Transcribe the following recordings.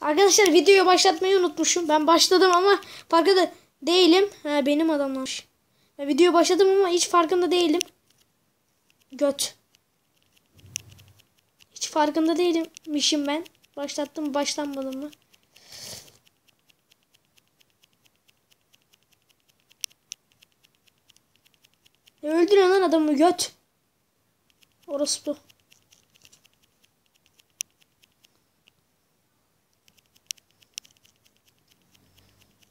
Arkadaşlar videoyu başlatmayı unutmuşum. Ben başladım ama farkında değilim. Ha, benim adamlar. Ben video başladım ama hiç farkında değilim. Göt. Hiç farkında değilmişim ben. Başlattım başlanmadım mı? Ne öldürüyor lan adamı göt. Orası bu.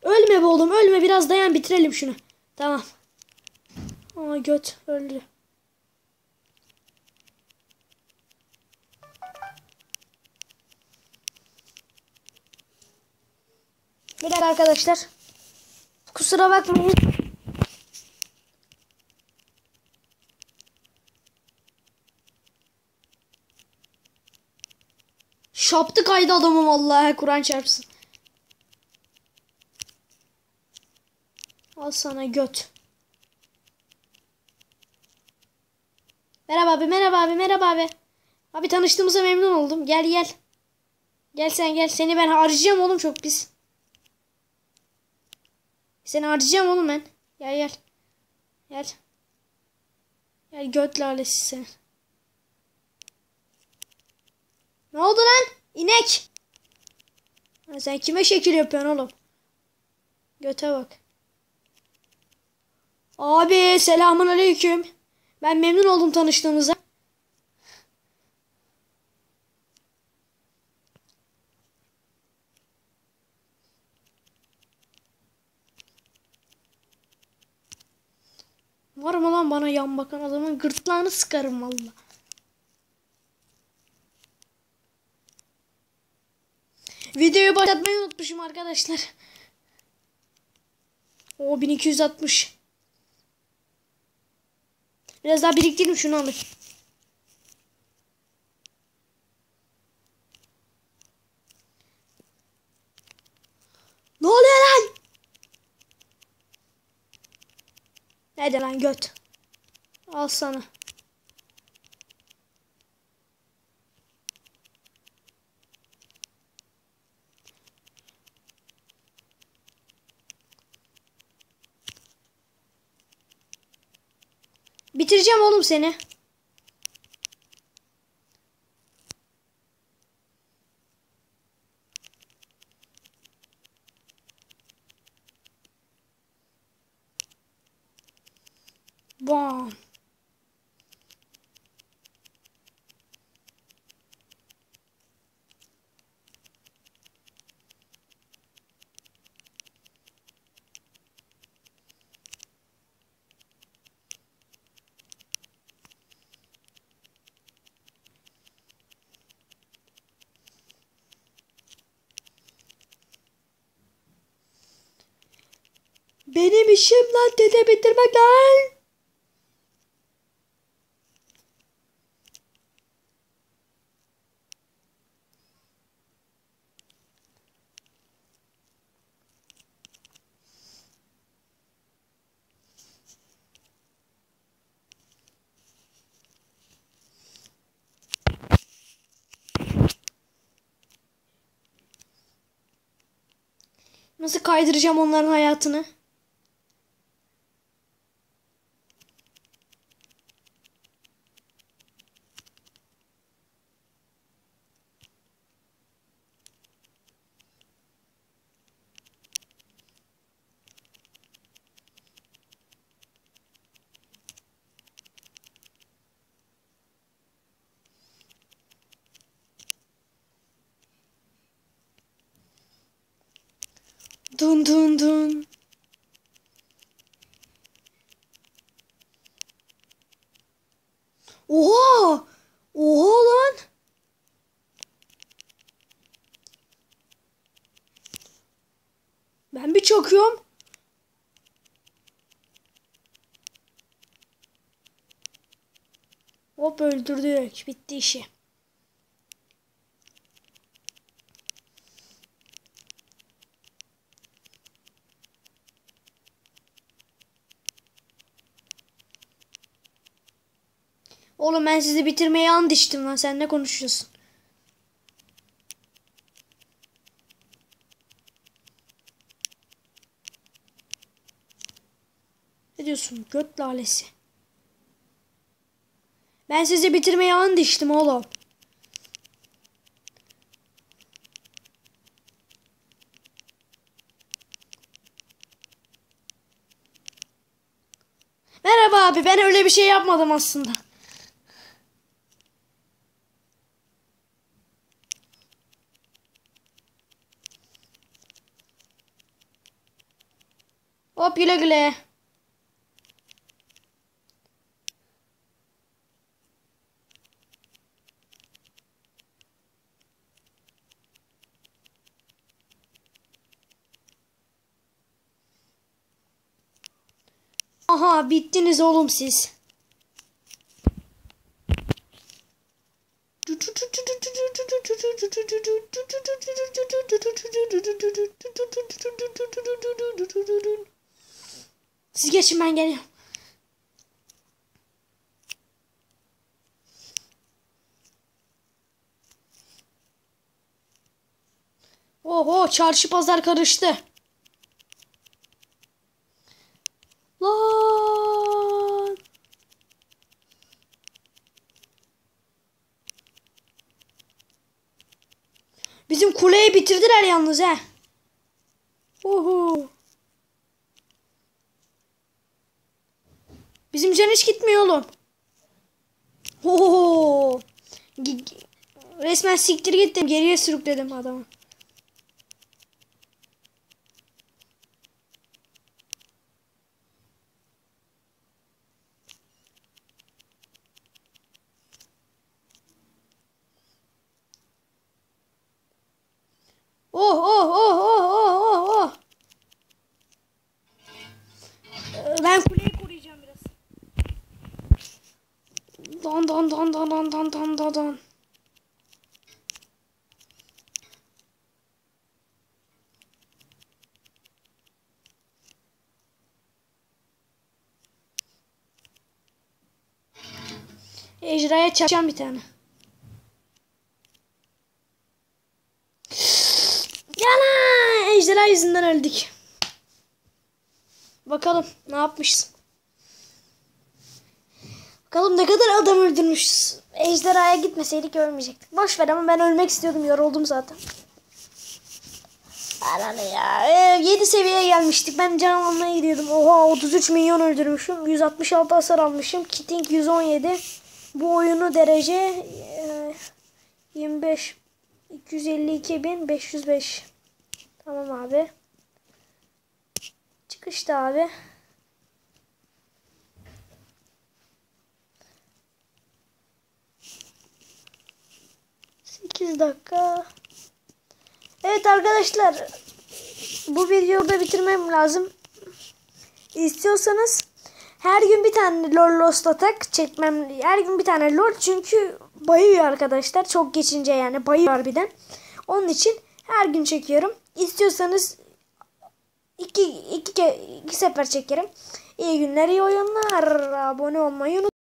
Ölme be oğlum ölme biraz dayan bitirelim şunu. Tamam. Aa göt öldü. Birer arkadaşlar. Kusura bakmayın. Şaptı kaydı adamı vallahi Kur'an çarpsın. Al sana göt. Merhaba abi, merhaba abi, merhaba abi. Abi tanıştığımıza memnun oldum. Gel gel. Gel sen gel. Seni ben harcayacağım oğlum çok pis. Seni harcayacağım oğlum ben. Gel gel. Gel. Gel göt lalesi sen. Ne oldu lan? İnek. Ha, sen kime şekil yapıyorsun oğlum? Göte bak. Abi selamun aleyküm. Ben memnun oldum tanıştığımıza. Var mı lan bana yan bakan adamın gırtlağını sıkarım valla. Videoyu başlatmayı unutmuşum arkadaşlar. O 1260. Biraz daha biriktireyim şunu alır. Ne oluyor lan? Nerede lan göt? Al sana. Bitireceğim oğlum seni. Bam. Benim işim lan dede bitirmek. Nasıl kaydıracağım onların hayatını? Dun dun dun. Oha! Oha lan! Ben bir çakıyorum. Hop öldürdük. Bitti işi. Oğlum ben sizi bitirmeye and içtim lan sen ne konuşuyorsun? Ne diyorsun göt lalesi? Ben sizi bitirmeye and içtim oğlum. Merhaba abi ben öyle bir şey yapmadım aslında. Hop güle güle. Aha bittiniz oğlum siz. Siz geçin ben geliyorum. Oho çarşı pazar karıştı. Lan. Bizim kuleyi bitirdiler yalnız he. Oho. Bizim can hiç gitmiyor oğlum. Gi- Resmen siktir gittim. Geriye sürükledim adamı. Oh oh oh oh oh oh oh. Ben kuleyi koruyacağım biraz. Don don don don don don don don don. Ejderhaya çarpacağım bir tane. Yana! Ejderha yüzünden öldük. Bakalım ne yapmışsın. Bakalım ne kadar adam öldürmüşüz. Ejderhaya gitmeseydik ölmeyecektik. Boş ver ama ben ölmek istiyordum. Yoruldum zaten. Ananı ya. Ee, 7 seviyeye gelmiştik. Ben can gidiyordum. Oha 33 milyon öldürmüşüm. 166 hasar almışım. Kitting 117. Bu oyunu derece e, 25 252.505 Tamam abi. Çıkışta abi. Sekiz dakika. Evet arkadaşlar. Bu videoyu da bitirmem lazım. İstiyorsanız her gün bir tane LOL Lost Attack çekmem. Her gün bir tane LOL çünkü bayıyor arkadaşlar. Çok geçince yani bayıyor harbiden. Onun için her gün çekiyorum. İstiyorsanız iki, iki, iki sefer çekerim. İyi günler, iyi oyunlar. Abone olmayı unutmayın.